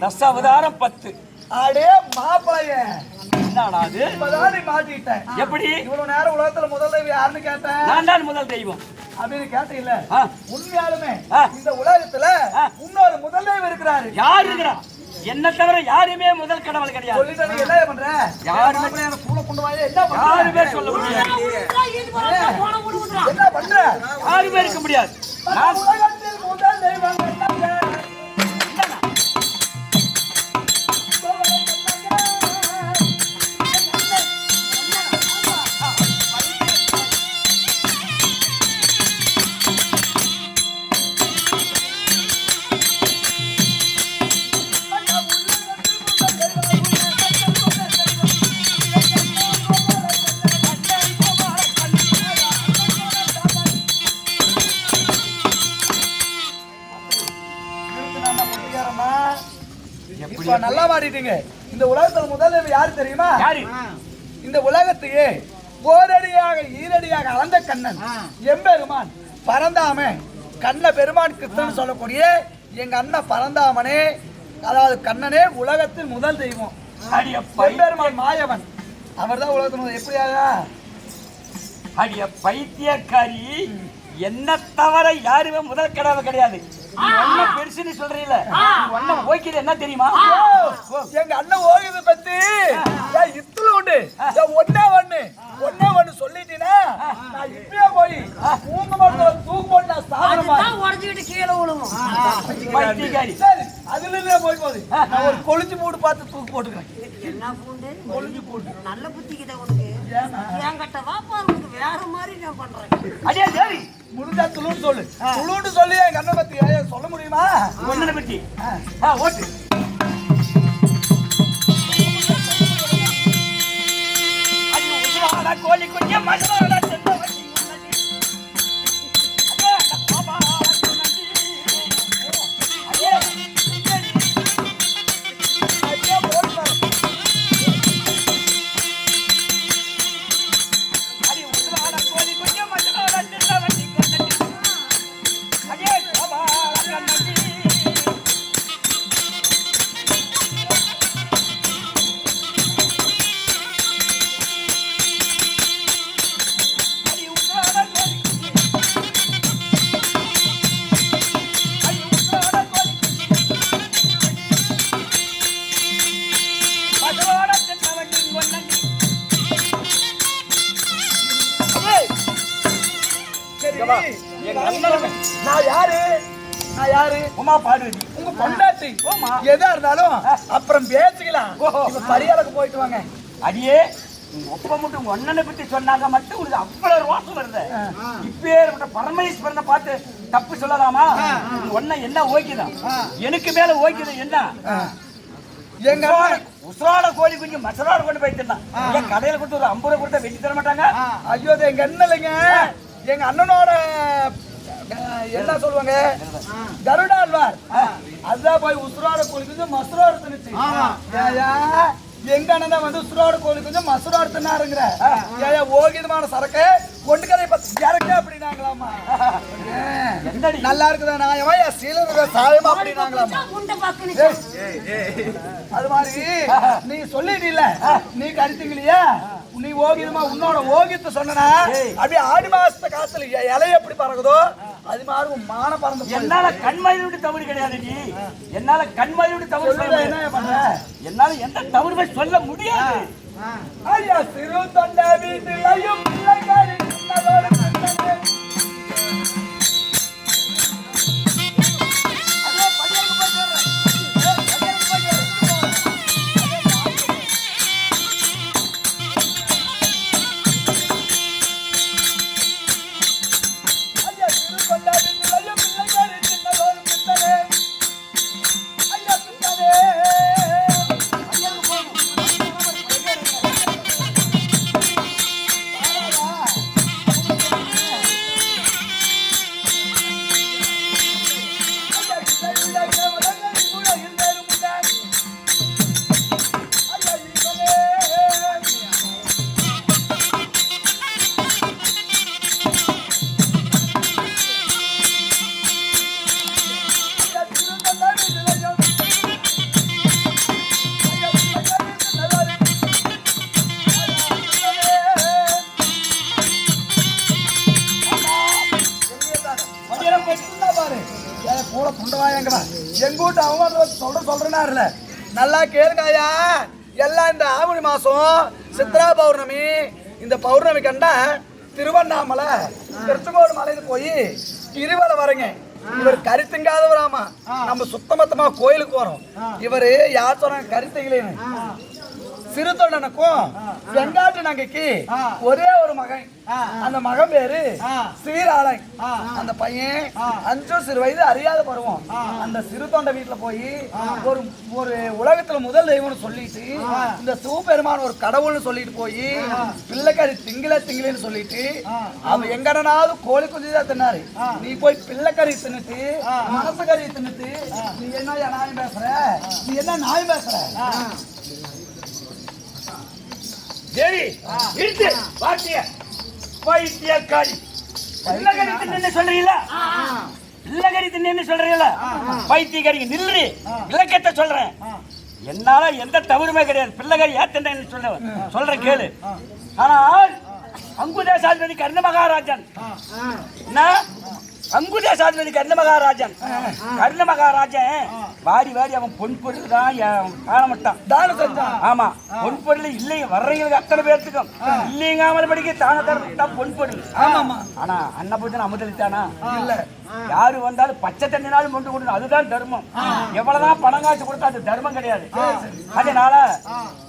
தசாவதாரம் பத்து. அடே மாப்பிளைய. என்னடா அது? மாட்டிட்டேன் எப்படி? இவ்வளவு நேரம் உலகத்துல முதல் தெய்வம் யாருன்னு கேட்டேன் நான் தான் முதல் தெய்வம். அப்படின்னு கேட்டீங்கல்ல? உண்மையாலுமே. இந்த உலகத்துல. இன்னொரு முதல் தெய்வம் இருக்கிறாரு. யார் இருக்கிறா? என்ன தவிர யாருமே முதல் கடவுள் கிடையாது. என்ன பண்ற? யாருமே- கூட கொண்டு என்ன யாருமே சொல்ல முடியாது. என்ன பண்ற? யாருமே இருக்க முடியாது. முதல் தெய்வம் இப்ப நல்லா மாட்டிட்டீங்க இந்த உலகத்துல முதல் தெய்வம் யாரு தெரியுமா? யாரு? இந்த உலகத்தையே ஓரடியாக ஈரடியாக அளந்த கண்ணன் எம்பெருமான் பரந்தாம கண்ண பெருமான் கிருஷ்ணன் சொல்லக்கூடிய எங்க அண்ணன் பரந்தாமனே அதாவது கண்ணனே உலகத்தின் முதல் தெய்வம். அடிய பை எம்பெருமான் மாயவன். அவர்தான் உலகத்தின் முதல் எப்படியா அடிய பைத்தியக்காரி. என்ன தவிர யாருமே முதல் கிடையாது. ஒன்ன பெருசுன்னு சொல்றீல ஒன்ன ஓய்க்குது என்ன தெரியுமா? எங்க அண்ணன் ஓய்வு பத்தி இத்துல உண்டு. ஏன் ஒண்ணே ஒண்ணு. ஒண்ணே ஒண்ணு சொல்லிட்டீனா நான் இப்பயே போய் தூங்க மாட்டேன் தூக்கு போட்டு நான் சாதனமா உடச்சுக்கிட்டு கீழே விழுவும். சரி அதுல இருந்தே போய் போகுது நான் ஒரு கொளிஞ்சு மூடு பார்த்து தூக்கு போட்டுக்கிறேன். என்ன பூண்டு? கொளிஞ்சு போட்டு நல்ல புத்திக்குதா உனக்கு. என்கிட்ட வாப்பா உனக்கு வேற மாதிரி நான் பண்றேன். அடியே தேவி. முடிஞ்சா துளுன்னு சொல்லு. துளுன்னு சொல்லி எங்க அண்ணன் பத்தி சொல்ல முடியுமா? ஒன்னனை ஆ, ஓட்டு. கோழி குஞ்சு மசுராடா நான் யாரு? நான் யாரு? உமா பார்வதி உங்க பொண்டாட்டி. ஆமா. எதா இருந்தாலும் அப்புறம் பேசிக்கலாம். பரியாளுக்கு போயிட்டு வாங்க. அடியே ஒப்ப மட்டும் உங்க அண்ணனை பத்தி சொன்னாங்க மட்டும் உனக்கு அவ்வளவு ரோசம் வருது. இப்பேற்பட்ட பரமேஸ்வரனை பார்த்து தப்பு சொல்லலாமா? உங்க அண்ணன் என்ன ஓய்க்குதான் எனக்கு மேல ஓய்க்குது என்ன? எங்க உசுராட கோழி குஞ்சு மசராட கொண்டு போய் தின்னான் ஏன் கடையில கொடுத்து ஒரு ஐம்பது ரூபா கொடுத்தா வெட்டி தர மாட்டாங்க? ஐயோ எங்க அண்ணன் இல்லைங்க. எங்க அண்ணனோட என்ன சொல்லுவாங்க? கருடாழ்வார் அதுதான் போய் உசுரோட கொஞ்சம் மசுரோட ஏயா எங்க அண்ணன் வந்து உசுரோட கொஞ்சம் மசுரோட தின்னாருங்கிற ஏயா ஓகிதமான சரக்கு கொண்டு கதை பத்து இறக்க அப்படின்னாங்களாமா ஏன், நல்லா இருக்குதா நியாயமா? என் சீலருத சாயமா அப்படின்னாங்களாமா அது மாதிரி நீ சொல்லிட்டீல நீ கருத்துங்களையா நீ ஓகிதமா உன்னோட ஓகித்து சொன்னா அப்படியே ஆடி மாசத்த காத்துல இ- இலை எப்படி பறக்குதோ அது மாதிரி உன் மான பறந்து. என்னால கண்மயில் விட்டு தவறு கிடையாது நீ. என்னால கண்மயில் விட்டு தவறு. என்ன என்னால எந்த தவறுமே சொல்ல முடியாது. ஐயா சிறு தொண்ட வீட்டிலையும் பிள்ளைகள் துண்டவாயங்கடா எங்க வீட்டு அவன் சொல்ற சொல்றேனாருல நல்லா கேளுங்க ஐயா எல்லாம் இந்த ஆவணி மாசம் சித்ரா பௌர்ணமி இந்த பௌர்ணமி கண்டா திருவண்ணாமலை திருச்செங்கோடு மலையில போய் கிரிவலை வரங்க. இவர் கறி திங்காதவராமா. நம்ம சுத்தமத்தமா கோயிலுக்கு போறோம் இவரு யார் சொன்னாங்க? திங்கலேன்னு. சிறு தொண்டனுக்கும் வெங்காட்டு நங்கைக்கு ஒரே ஒரு மகன். அந்த மகன் பேரு ஸ்ரீராளன் அந்த பையன் அஞ்சு சிறு வயது அறியாத பருவம். அந்த சிறு தொண்டை வீட்டுல போய் ஒரு ஒரு உலகத்துல முதல் தெய்வம்னு சொல்லிட்டு இந்த சிவபெருமான் ஒரு கடவுள்னு சொல்லிட்டு போய் பிள்ளைக்கறி திங்கில திங்கிலன்னு சொல்லிட்டு அவன் எங்கடனாவது கோழி குஞ்சு தான் தின்னாரு. நீ போய் பிள்ளைக்கறி தின்னுட்டு மனசு கறி தின்னுட்டு நீ என்ன நாயம் பேசுற? நீ என்ன நாயம் பேசுற? தேவி இருக்கு பாட்டிய பைத்தியக்காரி. பிள்ளைகறி தின்னு சொல்றீங்களா? பிள்ளைகறி தின்னு சொல்றீங்களா? பைத்தியக்காரி நில்லு விளக்கத்தை சொல்றேன். என்னால எந்த தவறுமே கிடையாது. பிள்ளைகறி ஏத்தன்னு சொல்ல சொல்றேன் கேளு. ஆனால் அங்குதேசாதிபதி கர்ண மகாராஜன். என்ன? அங்குதேசாதிபதி கர்ண மகாராஜன் கர்ண மகாராஜன் வாரி வாரி அவன் பொன் பொருள் தான் ஏ- காண மாட்டான் தானம் செஞ்சான் ஆமா பொன் பொருள் இல்லை வர்றவங்களுக்கு அத்தனை பேர்த்துக்கும். இல்லைங்காமல் படிக்க தான தரம் பொன் பொருள். ஆமாமா ஆனா அன்னபூஜன் அமுதளித்தானா? இல்ல. யாரு வந்தாலும் பச்சை தண்ணினாலும் கொண்டு கொடுக்கணும். அதுதான் தர்மம். எவ்வளவுதான் பணம் காசு கொடுத்தா அது தர்மம் கிடையாது. அதனால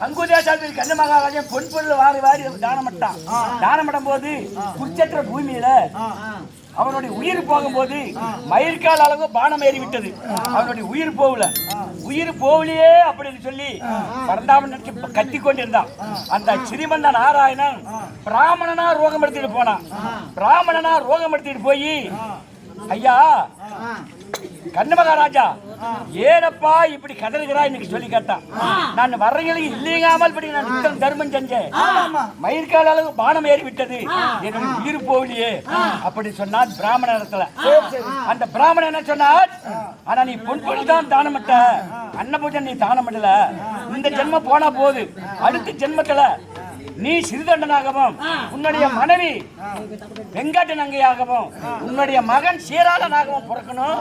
அங்குதேசாதிபதி கண்ண மகாராஜன் பொன் பொருள் வாரி வாரி தானம் பண்ணான் தானம் பண்ணும் போது குச்சற்ற பூமியில அவனுடைய உயிர் போகும்போது மயிர்கால் அளவு பானம் ஏறி விட்டது அவனுடைய உயிர் போகல. உயிர் போகலையே அப்படின்னு சொல்லி பரந்தாமன் நினைச்சு கத்தி கொண்டிருந்தான். அந்த சிறிமந்த நாராயணன் பிராமணனா ரோகம் எடுத்துட்டு போனான். பிராமணனா ரோகம் எடுத்துட்டு போய் ஐயா கண்ண மகாராஜா ஏனப்பா இப்படி கதறுகிறா இன்னைக்கு சொல்லி கேட்டான் நான் வர்றவங்களுக்கு இல்லைங்காமல் படி நான் நித்தம் தர்மம் செஞ்சேன். மயிர்கால அளவு பானம் ஏறி விட்டது என்னுடைய உயிர் போகலையே. அப்படி சொன்னார் பிராமண இடத்துல அந்த பிராமணன் என்ன சொன்னார்? ஆனா நீ பொன் பொருள் தான் தானம் பண்ண அன்னபூஜன் நீ தானம் பண்ணல. இந்த ஜென்மம் போனா போகுது அடுத்த ஜென்மத்துல நீ சிறுதண்டனாகவும் உன்னுடைய மனைவி வெங்காட்டு நங்கையாகவும் உன்னுடைய மகன் சீராளனாகவும் பிறக்கணும்.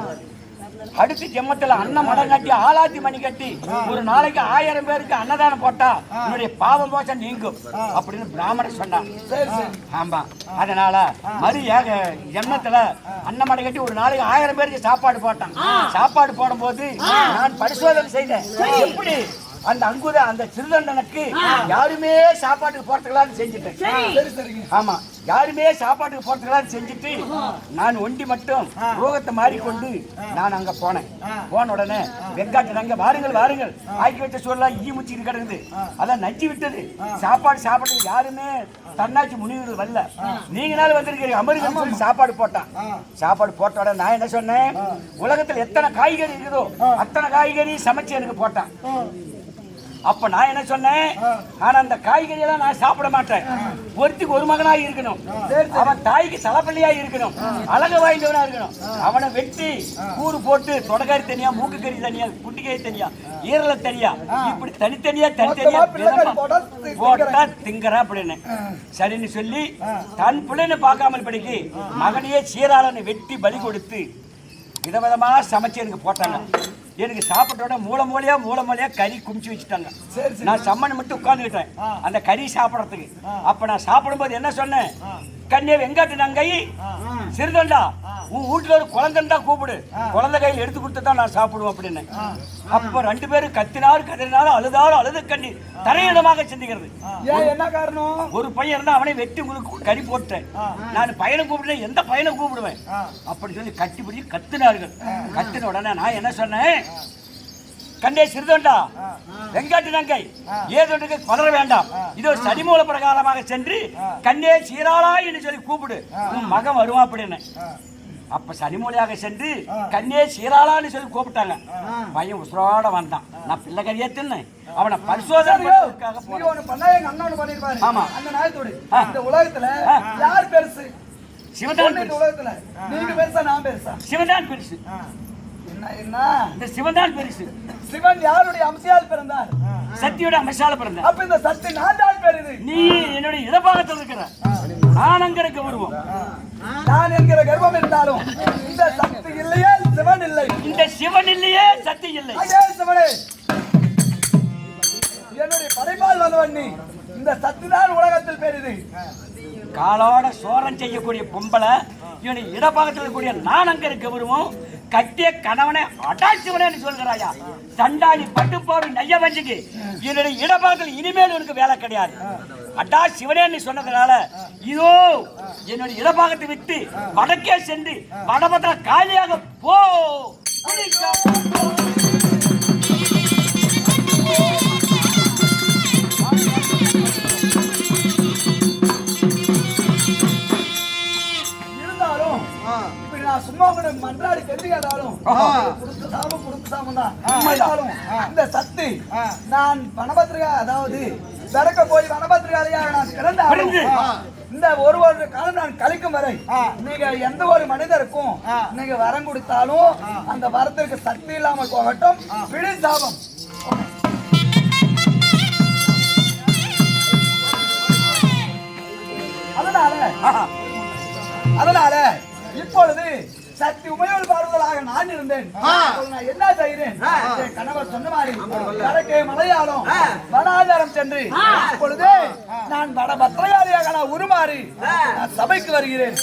அடுத்த ஜென்மத்துல அன்னம் மடம் கட்டி ஆலாத்தி மணி கட்டி ஒரு நாளைக்கு ஆயிரம் பேருக்கு அன்னதானம் போட்டா உன்னுடைய பாவம் தோஷம் நீங்கும் அப்படின்னு பிராமணர் சொன்னான். ஆமா. அதனால மறு ஏக ஜென்மத்துல அன்னமடை கட்டி ஒரு நாளைக்கு ஆயிரம் பேருக்கு சாப்பாடு போட்டான். சாப்பாடு போடும்போது நான் பரிசோதனை செய்தேன். எப்படி? அந்த அங்குத அந்த சிறுதண்டனுக்கு யாருமே சாப்பாட்டுக்கு போறதுக்கலாம்னு செஞ்சுட்டேன். ஆமா. யாருமே சாப்பாட்டுக்கு போறதுக்கெல்லாம் செஞ்சுட்டு நான் ஒண்டி மட்டும் ரோகத்தை மாறிக்கொண்டு நான் அங்க போனேன். போன உடனே வெங்காட்டு நாங்க வாருங்கள் வாருங்கள். ஆக்கி வச்ச சோறுலாம் ஈ முச்சிட்டு கிடக்குது. அதான் நஞ்சு விட்டது. சாப்பாடு சாப்பிடுறது யாருமே தன்னாட்சி முனிவர் வரல. நீங்க நாள் வந்திருக்கீங்க அமெரிக்கன் சொல்லி சாப்பாடு போட்டான். சாப்பாடு போட்ட உடனே நான் என்ன சொன்னேன்? உலகத்துல எத்தனை காய்கறி இருக்குதோ அத்தனை காய்கறி சமைச்சு எனக்கு போட்டான். அப்ப நான் என்ன சொன்னேன்? ஆனா அந்த காய்கறி எல்லாம் நான் சாப்பிட மாட்டேன். ஒருத்திக்கு ஒரு மகனா இருக்கணும். அவன் தாய்க்கு சலப்பள்ளியா இருக்கணும். அழகு வாய்ந்தவனா இருக்கணும். அவனை வெட்டி கூறு போட்டு தொடக்காரி தனியா மூக்கு கறி தனியா குட்டிக்கறி தனியா ஈரல தனியா இப்படி தனித்தனியா தனித்தனியா போட்டா திங்கற அப்படின்னு சரின்னு சொல்லி தன் பிள்ளைன்னு பார்க்காமல் படிக்கு மகனையே சீராளனை வெட்டி பலி கொடுத்து விதவிதமா சமைச்சு எனக்கு போட்டாங்க. எனக்கு சாப்பிட்டோட மூளை மூலையா மூளை மூலையா கறி குமிச்சு வச்சுட்டாங்க. நான் சம்மன் மட்டும் உட்கார்ந்துக்கிட்டேன். அந்த கறி சாப்பிடறதுக்கு. அப்ப நான் சாப்பிடும்போது என்ன சொன்னேன்? கண்ணே வெங்காட்டு நங்கை சிறுதண்டா. உன் வீட்டுல ஒரு குழந்தைன்னு தான் கூப்பிடு. குழந்தை கையில் எடுத்து கொடுத்து தான் நான் சாப்பிடுவேன் அப்படின்னு. அப்ப ரெண்டு பேரும் கத்தினாலும் கதறினாலும் அழுதாலும் அழுது கண்ணி. தரையிடமாக சிந்திக்கிறது. ஏன் என்ன காரணம்? ஒரு பையன் இருந்தா அவனை வெட்டி உங்களுக்கு கறி போட்டேன். நான் பையனை கூப்பிட்டேன் எந்த பையனை கூப்பிடுவேன்? அப்படி சொல்லி கட்டி பிடிச்சி கத்தினார்கள் கத்தின உடனே நான் என்ன சொன்னேன்? கண்டே சிறுதொண்டா? வெங்காட்டு நங்கை. ஏதொன்றுக்கு பதற வேண்டாம். இதோ சதிமூல பிரகாரமாக சென்று கண்ணே சீராளா என்று சொல்லி கூப்பிடு. உன் மகன் வருவான் அப்படின்னு அப்ப சனிமொழியாக சென்று கண்ணே சீராளான்னு சொல்லி கூப்பிட்டாங்க. பையன் உசுரோட வந்தான். நான் பிள்ளை கறியா தின்னேன் அவனை பரிசோதனை ஆமா. அந்த உலகத்துல. யார் பெருசு? சிவதான் உலகத்துல. நீங்க பெருசா நான் பெருசா? சிவதான் பெருசு. என்ன என்ன? இந்த சிவதான் பெருசு. சிவன் யாருடைய அம்சையால் பிறந்தார்? சக்தியோட அமைச்சால பிறந்த அப்ப இந்த சக்தி நான் தான் பெரிது நீ என்னுடைய இடபாகத்தில் இருக்கிற நான் அங்க இருக்க வருவோம் நான் என்கிற கர்வம் இருந்தாலும் இந்த சக்தி சிவன் இல்லையே சக்தி இல்லை. ஐயே, சிவனே. என்னுடைய படைப்பால் வந்தவன் நீ. இந்த சத்துதான் உலகத்தில் பெரிது காலோட சோரம் செய்யக்கூடிய பொம்பளை இவனை இடப்பாகத்தில் இருக்கக்கூடிய நான் அங்க இருக்க வருவோம் கட்டிய கணவனை அடாச்சிவனே சொல்கிறாயா? சண்டாளி பட்டுப்பாடு நைய வஞ்சிக்கு. என்னுடைய இடப்பாகத்தில் இனிமேல் உனக்கு வேலை கிடையாது. அட்டா சிவனே நீ சொன்னதுனால இதோ என்னுடைய இடபாகத்தை விட்டு வடக்கே சென்று வடபத்திர காலியாக போ. நான் சும்மா கூட மன்றாடி கெஞ்சி கேட்டாலும் குடுத்த சாபம் குடுத்த சாபம் தான். இந்த சக்தி நான் வனபத்திரிகா அதாவது விளக்க போய் வனபத்திரிகாலையாக நான் பிறந்து. இந்த ஒரு ஒரு காலம் நான் கழிக்கும் வரை நீங்க எந்த ஒரு மனிதருக்கும் நீங்க வரம் கொடுத்தாலும் அந்த வரத்திற்கு சக்தி இல்லாமல் போகட்டும். பிடி சாபம். அதனால அதனால இப்பொழுது சக்தி உமையோடு பாடுவதாக நான் இருந்தேன். நான் என்ன செய்கிறேன் என் கணவர் சொன்ன மாதிரி வடக்கே மலையாளம் வனாதாரம் சென்று இப்பொழுது நான் வட பத்திரகாளியாக நான் உருமாறி நான் சபைக்கு வருகிறேன்.